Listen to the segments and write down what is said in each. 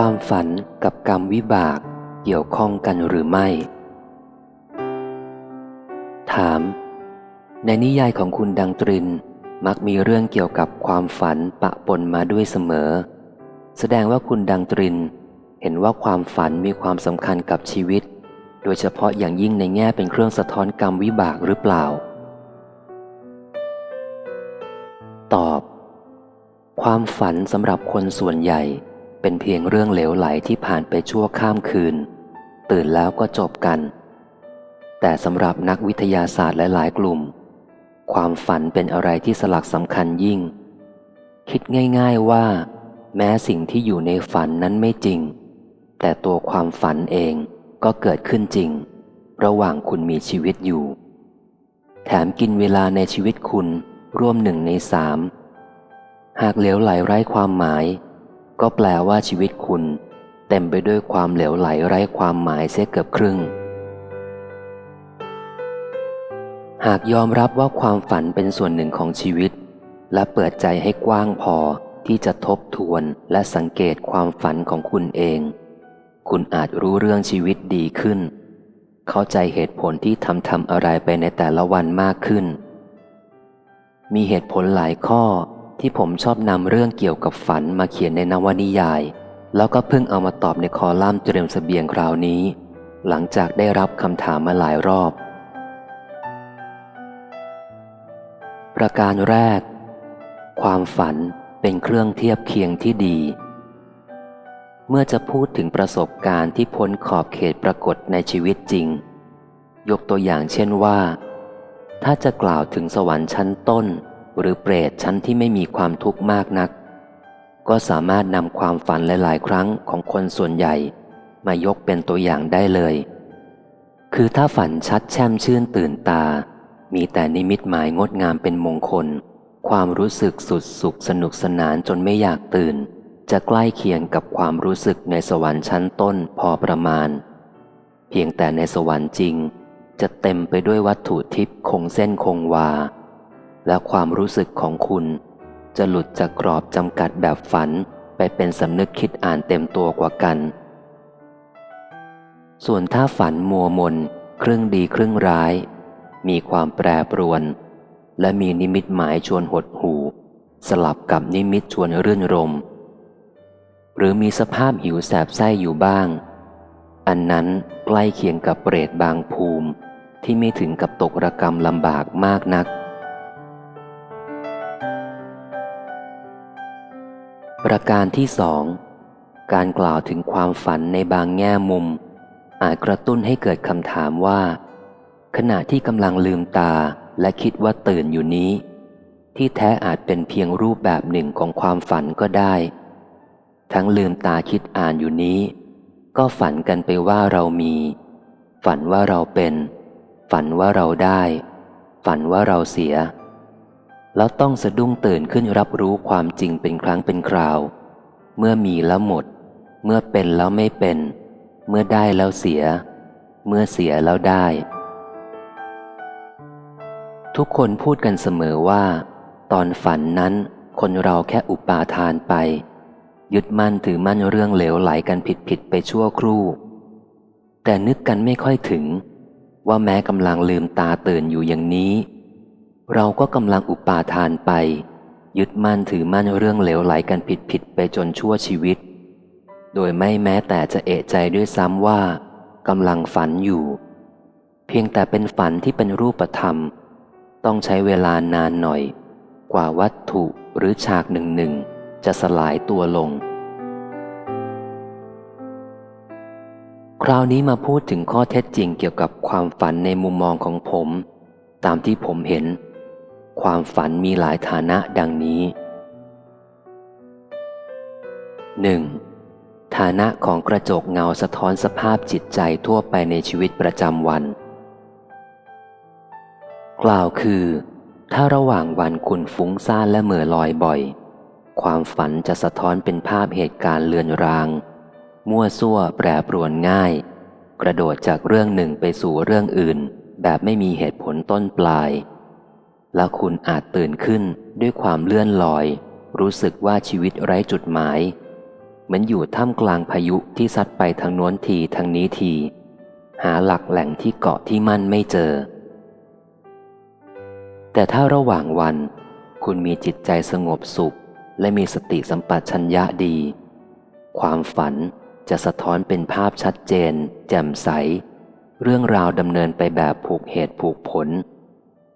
ความฝันกับกรรมวิบากเกี่ยวข้องกันหรือไม่ ถาม ในนิยายของคุณดังตริน มักมีเรื่องเกี่ยวกับความฝันปะปนมาด้วยเสมอ แสดงว่าคุณดังตริน เห็นว่าความฝันมีความสำคัญกับชีวิต โดยเฉพาะอย่างยิ่งในแง่เป็นเครื่องสะท้อนกรรมวิบากหรือเปล่า ตอบ ความฝันสำหรับคนส่วนใหญ่ เป็นเพียงเรื่องเหลวไหลที่ผ่านไปชั่วข้ามคืน ตื่นแล้วก็จบกัน แต่สำหรับนักวิทยาศาสตร์หลาย ๆ กลุ่ม ความฝันเป็นอะไรที่สลักสำคัญยิ่ง คิดง่าย ๆว่า แม้สิ่งที่อยู่ในฝันนั้นไม่จริง แต่ตัวความฝันเองก็เกิดขึ้นจริง ระหว่างคุณมีชีวิตอยู่ แถมกินเวลาในชีวิตคุณร่วมหนึ่งในสามหากเหลวไหลไร้ความหมาย ก็แปลว่าชีวิตคุณ เต็มไปด้วยความเหลวไหลไร้ความหมายเสียเกือบครึ่ง หากยอมรับว่าความฝันเป็นส่วนหนึ่งของชีวิต และเปิดใจให้กว้างพอที่จะทบทวนและสังเกตความฝันของคุณเอง คุณอาจรู้เรื่องชีวิตดีขึ้น เข้าใจเหตุผลที่ทำทำอะไรไปในแต่ละวันมากขึ้น มีเหตุผลหลายข้อ ที่ผมชอบนำเรื่องเกี่ยวกับฝันมาเขียนในนวนิยาย แล้วก็เพิ่งเอามาตอบในคอลัมน์เตรียมสเสบียงคราวนี้ หลังจากได้รับคำถามมาหลายรอบ ประการแรก ความฝันเป็นเครื่องเทียบเคียงที่ดี เมื่อจะพูดถึงประสบการณ์ที่พ้นขอบเขตปรากฏในชีวิตจริง ยกตัวอย่างเช่นว่า ถ้าจะกล่าวถึงสวรรค์ชั้นต้น หรือเปรตชั้นที่ไม่มีความทุกข์มากนัก ก็สามารถนำความฝันหลาย ๆ ครั้งของคนส่วนใหญ่ มายกเป็นตัวอย่างได้เลย คือถ้าฝันชัดแช่มชื่นตื่นตา มีแต่นิมิตหมายงดงามเป็นมงคล ความรู้สึกสุดสุขสนุกสนานจนไม่อยากตื่น จะใกล้เคียงกับความรู้สึกในสวรรค์ชั้นต้นพอประมาณ เพียงแต่ในสวรรค์จริง จะเต็มไปด้วยวัตถุทิพย์คงเส้นคงวา และความรู้สึกของคุณ จะหลุดจากกรอบจำกัดแบบฝันไปเป็นสำนึกคิดอ่านเต็มตัวกว่ากัน ส่วนถ้าฝันมัวมน ครึ่งดีครึ่งร้าย มีความแปรปรวน และมีนิมิตหมายชวนหดหู สลับกับนิมิตชวนรื่นรม หรือมีสภาพหิวแสบไส้อยู่บ้าง อันนั้นใกล้เคียงกับเปรตบางภูมิที่ไม่ถึงกับตกระกรรมลำบากมากนัก ประการที่สองการกล่าวถึงความฝันในบางแง่มุม อาจกระตุ้นให้เกิดคำถามว่า ขณะที่กำลังลืมตาและคิดว่าตื่นอยู่นี้ ที่แท้อาจเป็นเพียงรูปแบบหนึ่งของความฝันก็ได้ ทั้งลืมตาคิดอ่านอยู่นี้ ก็ฝันกันไปว่าเรามี ฝันว่าเราเป็น ฝันว่าเราได้ ฝันว่าเราเสีย แล้วต้องสะดุ้งตื่นขึ้นรับรู้ความจริงเป็นครั้งเป็นคราว เมื่อมีแล้วหมด เมื่อเป็นแล้วไม่เป็น เมื่อได้แล้วเสีย เมื่อเสียแล้วได้ ทุกคนพูดกันเสมอว่า ตอนฝันนั้นคนเราแค่อุปาทานไป ยึดมั่นถือมั่นเรื่องเหลวไหลกันผิดผิดไปชั่วครู่ แต่นึกกันไม่ค่อยถึง ว่าแม้กำลังลืมตาตื่นอยู่อย่างนี้ เราก็กำลังอุปาทานไป ยึดมั่นถือมั่นเรื่องเหลวไหลกันผิดผิดไปจนชั่วชีวิต โดยไม่แม้แต่จะเอะใจด้วยซ้ำว่ากำลังฝันอยู่ เพียงแต่เป็นฝันที่เป็นรูปธรรม ต้องใช้เวลานานหน่อย กว่าวัตถุหรือฉากหนึ่งหนึ่งจะสลายตัวลง คราวนี้มาพูดถึงข้อเท็จจริงเกี่ยวกับความฝันในมุมมองของผม ตามที่ผมเห็น ความฝันมีหลายฐานะดังนี้ 1. ฐานะของกระจกเงาสะท้อนสภาพจิตใจทั่วไปในชีวิตประจำวัน กล่าวคือ ถ้าระหว่างวันคุณฟุ้งซ่านและเหม่อลอยบ่อย ความฝันจะสะท้อนเป็นภาพเหตุการณ์เลือนราง มั่วซั่วแปรปรวนง่าย กระโดดจากเรื่องหนึ่งไปสู่เรื่องอื่น แบบไม่มีเหตุผลต้นปลาย และคุณอาจตื่นขึ้นด้วยความเลื่อนลอย รู้สึกว่าชีวิตไร้จุดหมาย เหมือนอยู่ท่ามกลางพายุที่ซัดไปทางโน้นทีทางนี้ที หาหลักแหล่งที่เกาะที่มั่นไม่เจอ แต่ถ้าระหว่างวัน คุณมีจิตใจสงบสุข และมีสติสัมปชัญญะดี ความฝันจะสะท้อนเป็นภาพชัดเจน แจ่มใส เรื่องราวดำเนินไปแบบผูกเหตุผูกผล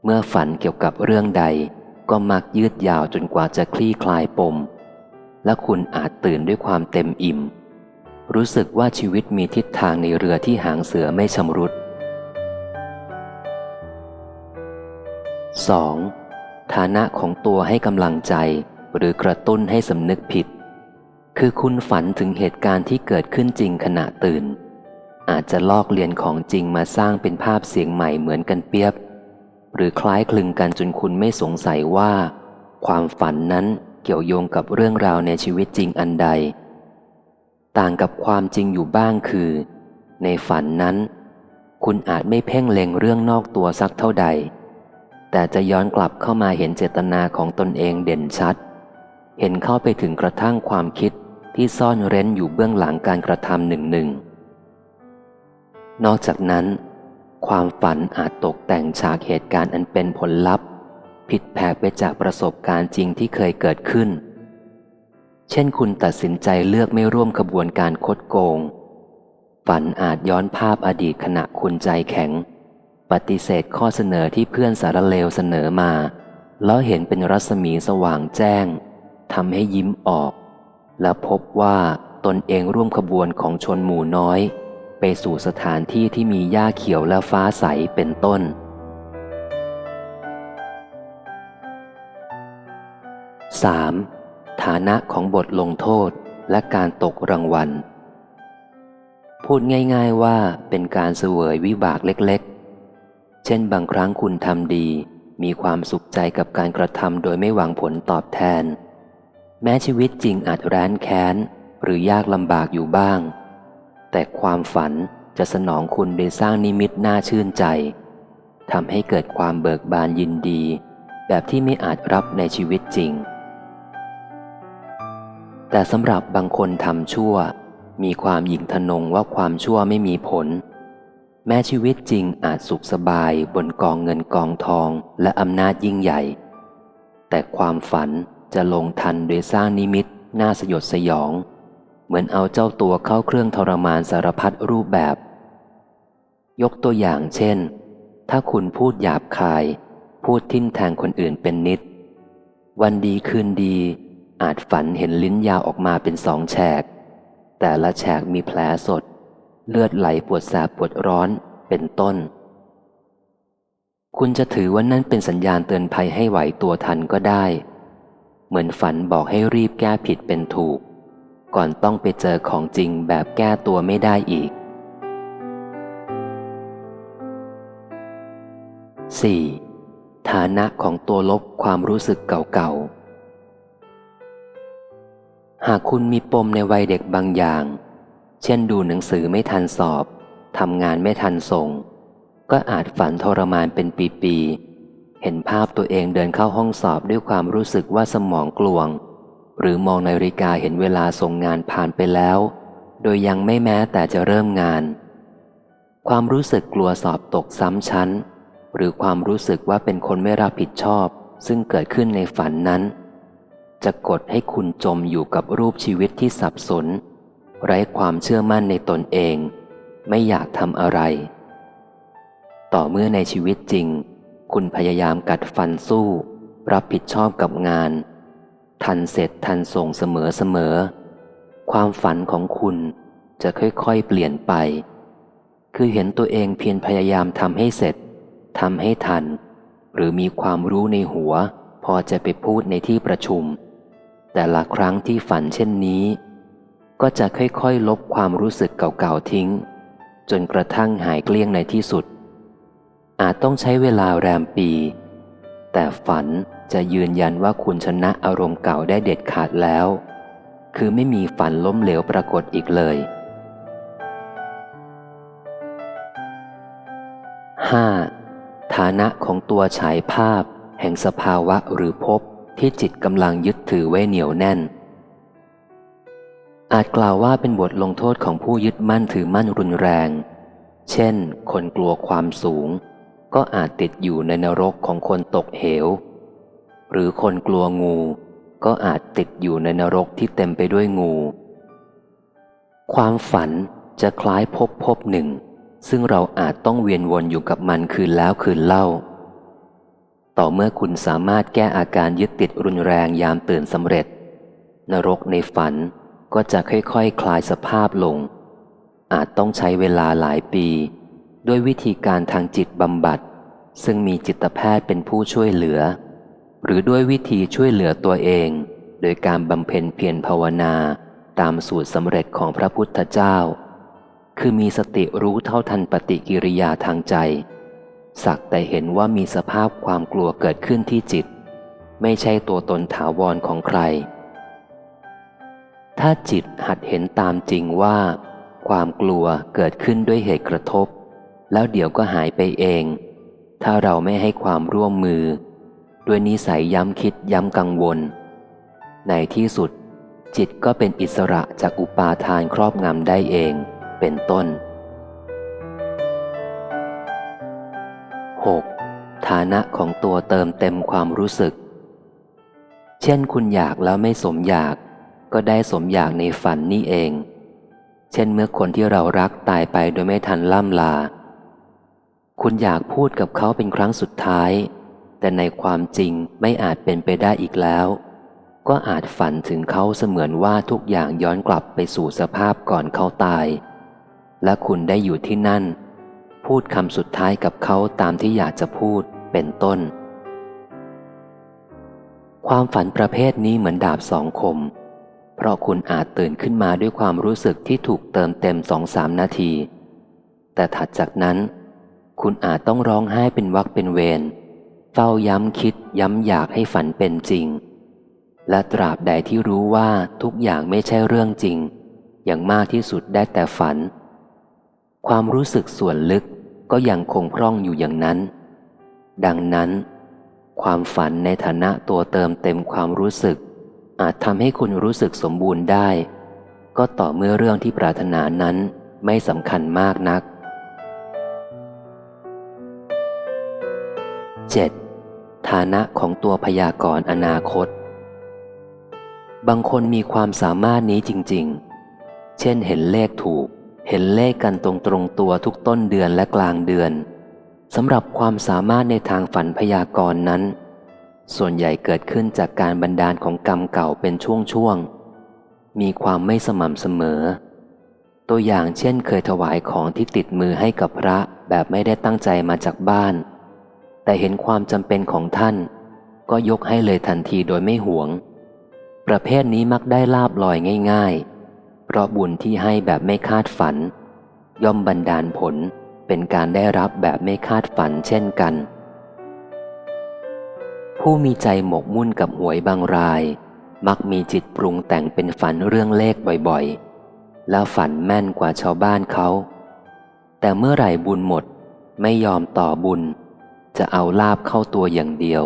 เมื่อฝันเกี่ยวกับเรื่องใด ก็มักยืดยาวจนกว่าจะคลี่คลายปม และคุณอาจตื่นด้วยความเต็มอิ่ม รู้สึกว่าชีวิตมีทิศทางในเรือที่หางเสือไม่ชำรุด 2. ฐานะของตัวให้กำลังใจ หรือกระตุ้นให้สำนึกผิด คือคุณฝันถึงเหตุการณ์ที่เกิดขึ้นจริงขณะตื่น อาจจะลอกเลียนของจริงมาสร้างเป็นภาพเสียงใหม่เหมือนกันเปียบ หรือคล้ายคลึงกันจนคุณไม่สงสัยว่า ความฝันนั้นเกี่ยวโยงกับเรื่องราวในชีวิตจริงอันใด ต่างกับความจริงอยู่บ้างคือ ในฝันนั้น คุณอาจไม่เพ่งเล็งเรื่องนอกตัวสักเท่าใด แต่จะย้อนกลับเข้ามาเห็นเจตนาของตนเองเด่นชัด เห็นเข้าไปถึงกระทั่งความคิดที่ซ่อนเร้นอยู่เบื้องหลังการกระทำหนึ่งหนึ่งนอกจากนั้น ความฝันอาจตกแต่งฉากเหตุการณ์อันเป็นผลลัพธ์ ผิดแผกไปจากประสบการณ์จริงที่เคยเกิดขึ้น เช่นคุณตัดสินใจเลือกไม่ร่วมขบวนการคดโกง ฝันอาจย้อนภาพอดีตขณะคุณใจแข็ง ปฏิเสธข้อเสนอที่เพื่อนสารเลวเสนอมา แล้วเห็นเป็นรัศมีสว่างแจ้งทำให้ยิ้มออก และพบว่าตนเองร่วมขบวนของชนหมู่น้อย ไปสู่สถานที่ที่มีหญ้าเขียวและฟ้าใสเป็นต้น 3. ฐานะของบทลงโทษและการตกรางวัล พูดง่ายๆว่าเป็นการเสวยวิบากเล็กๆ เช่นบางครั้งคุณทำดี มีความสุขใจกับการกระทำโดยไม่หวังผลตอบแทน แม้ชีวิตจริงอาจแร้นแค้น หรือยากลำบากอยู่บ้าง แต่ความฝันจะสนองคุณโดยสร้างนิมิตน่าชื่นใจทำให้เกิดความเบิกบานยินดี แบบที่ไม่อาจรับในชีวิตจริง แต่สำหรับบางคนทำชั่ว มีความหยิ่งทนงว่าความชั่วไม่มีผล แม้ชีวิตจริงอาจสุขสบายบนกองเงินกองทองและอำนาจยิ่งใหญ่ แต่ความฝันจะลงทันโดยสร้างนิมิตน่าสยดสยอง เหมือนเอาเจ้าตัวเข้าเครื่องทรมานสารพัดรูปแบบ ยกตัวอย่างเช่น ถ้าคุณพูดหยาบคาย พูดทิ่มแทงคนอื่นเป็นนิด วันดีคืนดี อาจฝันเห็นลิ้นยาวออกมาเป็นสองแฉก แต่ละแฉกมีแผลสด เลือดไหลปวดแสบปวดร้อนเป็นต้น คุณจะถือว่านั่นเป็นสัญญาณเตือนภัยให้ไหวตัวทันก็ได้ เหมือนฝันบอกให้รีบแก้ผิดเป็นถูก ก่อนต้องไปเจอของจริงแบบแก้ตัวไม่ได้อีก 4. ฐานะของตัวลบความรู้สึกเก่าๆ หากคุณมีปมในวัยเด็กบางอย่าง เช่นดูหนังสือไม่ทันสอบ ทำงานไม่ทันส่ง ก็อาจฝันทรมานเป็นปี ๆ เห็นภาพตัวเองเดินเข้าห้องสอบด้วยความรู้สึกว่าสมองกลวง หรือมองนาฬิกาเห็นเวลาส่งงานผ่านไปแล้ว โดยยังไม่แม้แต่จะเริ่มงาน ความรู้สึกกลัวสอบตกซ้ำชั้น หรือความรู้สึกว่าเป็นคนไม่รับผิดชอบ ซึ่งเกิดขึ้นในฝันนั้น จะกดให้คุณจมอยู่กับรูปชีวิตที่สับสน ไร้ความเชื่อมั่นในตนเอง ไม่อยากทำอะไร ต่อเมื่อในชีวิตจริง คุณพยายามกัดฟันสู้ รับผิดชอบกับงาน ทันเสร็จทันส่งเสมอเสมอ ความฝันของคุณจะค่อยๆเปลี่ยนไป คือเห็นตัวเองเพียรพยายามทำให้เสร็จทำให้ทัน หรือมีความรู้ในหัว พอจะไปพูดในที่ประชุม แต่ละครั้งที่ฝันเช่นนี้ ก็จะค่อยๆ ลบความรู้สึกเก่าๆทิ้ง จนกระทั่งหายเกลี้ยงในที่สุด อาจต้องใช้เวลาแรมปี แต่ฝัน จะยืนยันว่าคุณชนะอารมณ์เก่าได้เด็ดขาดแล้ว คือไม่มีฝันล้มเหลวปรากฏอีกเลย 5. ฐานะของตัวฉายภาพ แห่งสภาวะหรือภพที่จิตกำลังยึดถือไว้เหนียวแน่น อาจกล่าวว่าเป็นบทลงโทษของผู้ยึดมั่นถือมั่นรุนแรง เช่น คนกลัวความสูง ก็อาจติดอยู่ในนรกของคนตกเหว หรือคนกลัวงู ก็อาจติดอยู่ในนรกที่เต็มไปด้วยงู ความฝันจะคล้ายพบพบหนึ่ง ซึ่งเราอาจต้องเวียนวนอยู่กับมันคืนแล้วคืนเล่า ต่อเมื่อคุณสามารถแก้อาการยึดติดรุนแรงยามตื่นสำเร็จ นรกในฝันก็จะค่อยๆคคลายสภาพลง อาจต้องใช้เวลาหลายปี ด้วยวิธีการทางจิตบำบัด ซึ่งมีจิตแพทย์เป็นผู้ช่วยเหลือ หรือด้วยวิธีช่วยเหลือตัวเอง โดยการบำเพ็ญเพียรภาวนาตามสูตรสำเร็จของพระพุทธเจ้า คือมีสติรู้เท่าทันปฏิกิริยาทางใจ สักแต่เห็นว่ามีสภาพความกลัวเกิดขึ้นที่จิต ไม่ใช่ตัวตนถาวรของใคร ถ้าจิตหัดเห็นตามจริงว่า ความกลัวเกิดขึ้นด้วยเหตุกระทบ แล้วเดี๋ยวก็หายไปเอง ถ้าเราไม่ให้ความร่วมมือ ด้วยนิสัยย้ำคิดย้ำกังวล ในที่สุด จิตก็เป็นอิสระจากอุปาทานครอบงำได้เอง เป็นต้น 6. ฐานะของตัวเติมเต็มความรู้สึก เช่นคุณอยากแล้วไม่สมอยาก ก็ได้สมอยากในฝันนี่เอง เช่นเมื่อคนที่เรารักตายไปโดยไม่ทันล่ำลา คุณอยากพูดกับเขาเป็นครั้งสุดท้าย แต่ในความจริงไม่อาจเป็นไปได้อีกแล้ว ก็อาจฝันถึงเขาเสมือนว่าทุกอย่างย้อนกลับไปสู่สภาพก่อนเขาตาย และคุณได้อยู่ที่นั่น พูดคำสุดท้ายกับเขาตามที่อยากจะพูดเป็นต้น ความฝันประเภทนี้เหมือนดาบสองคม เพราะคุณอาจตื่นขึ้นมาด้วยความรู้สึกที่ถูกเติมเต็มสองสามนาที แต่ถัดจากนั้น คุณอาจต้องร้องไห้เป็นวักเป็นเวร ฝ้าย้ำคิดย้ำอยากให้ฝันเป็นจริง และตราบใดที่รู้ว่าทุกอย่างไม่ใช่เรื่องจริง อย่างมากที่สุดได้แต่ฝัน ความรู้สึกส่วนลึกก็ยังคงพร่องอยู่อย่างนั้น ดังนั้น ความฝันในฐานะตัวเติมเต็มความรู้สึก อาจทำให้คุณรู้สึกสมบูรณ์ได้ ก็ต่อเมื่อเรื่องที่ปรารถนานั้นไม่สำคัญมากนัก 7. ฐานะของตัวพยากรณ์อนาคต บางคนมีความสามารถนี้จริง ๆ เช่นเห็นเลขถูก เห็นเลขกันตรงตรงตัวทุกต้นเดือนและกลางเดือนสำหรับความสามารถในทางฝันพยากรณ์นั้น ส่วนใหญ่เกิดขึ้นจากการบันดาลของกรรมเก่าเป็นช่วงๆ มีความไม่สม่ำเสมอ ตัวอย่างเช่นเคยถวายของที่ติดมือให้กับพระแบบไม่ได้ตั้งใจมาจากบ้าน แต่เห็นความจำเป็นของท่าน ก็ยกให้เลยทันทีโดยไม่หวง ประเภทนี้มักได้ลาบลอยง่าย ๆ เพราะบุญที่ให้แบบไม่คาดฝัน ย่อมบันดาลผลเป็นการได้รับแบบไม่คาดฝันเช่นกัน ผู้มีใจหมกมุ่นกับหวยบางราย มักมีจิตปรุงแต่งเป็นฝันเรื่องเลขบ่อยๆ แล้วฝันแม่นกว่าชาวบ้านเขา แต่เมื่อไหร่บุญหมดไม่ยอมต่อบุญ จะเอาลาบเข้าตัวอย่างเดียว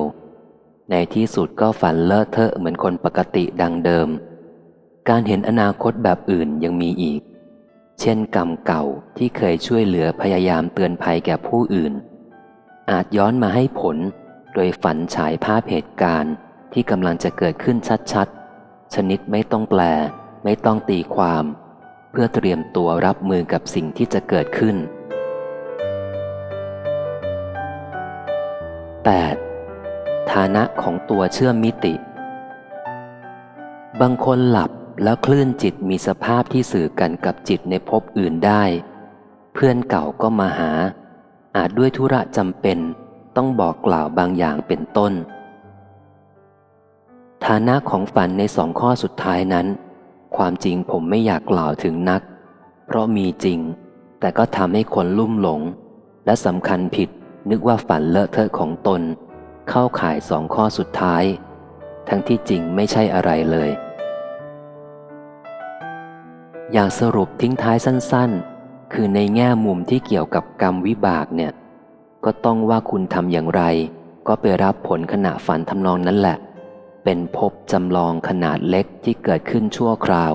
ในที่สุดก็ฝันเลอะเทอะเหมือนคนปกติดังเดิม การเห็นอนาคตแบบอื่นยังมีอีก เช่นกรรมเก่าที่เคยช่วยเหลือพยายามเตือนภัยแก่ผู้อื่น อาจย้อนมาให้ผล โดยฝันฉายภาพเหตุการณ์ที่กำลังจะเกิดขึ้นชัดๆ ชนิดไม่ต้องแปล ไม่ต้องตีความ เพื่อเตรียมตัวรับมือกับสิ่งที่จะเกิดขึ้น 8. ฐานะของตัวเชื่อมมิติ บางคนหลับแล้วคลื่นจิตมีสภาพที่สื่อกันกับจิตในภพอื่นได้ เพื่อนเก่าก็มาหา อาจด้วยธุระจำเป็นต้องบอกกล่าวบางอย่างเป็นต้น ฐานะของฝันในสองข้อสุดท้ายนั้น ความจริงผมไม่อยากกล่าวถึงนัก เพราะมีจริง แต่ก็ทำให้คนลุ่มหลง และสำคัญผิด นึกว่าฝันเลอะเทอะของตน เข้าข่ายสองข้อสุดท้าย ทั้งที่จริงไม่ใช่อะไรเลย อยางสรุปทิ้งท้ายสั้นๆ คือในแง่มุมที่เกี่ยวกับกรรมวิบากเนี่ย ก็ต้องว่าคุณทำอย่างไร ก็ไปรับผลขณะฝันทำนองนั้นแหละ เป็นภพจำลองขนาดเล็กที่เกิดขึ้นชั่วคราว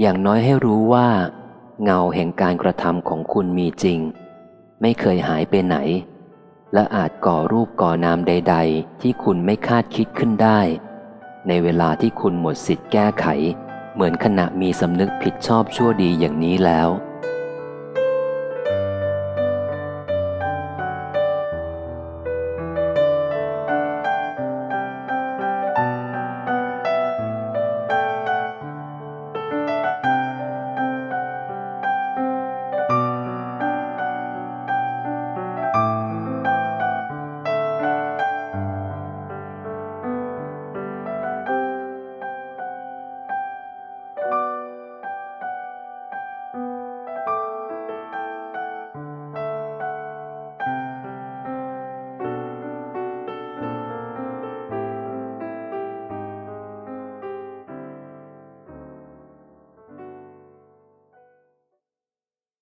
อย่างน้อยให้รู้ว่า เงาแห่งการกระทำของคุณมีจริง ไม่เคยหายไปไหน และอาจก่อรูปก่อนามใด ๆ ที่คุณไม่คาดคิดขึ้นได้ ในเวลาที่คุณหมดสิทธิ์แก้ไข เหมือนขณะมีสำนึกผิดชอบชั่วดีอย่างนี้แล้ว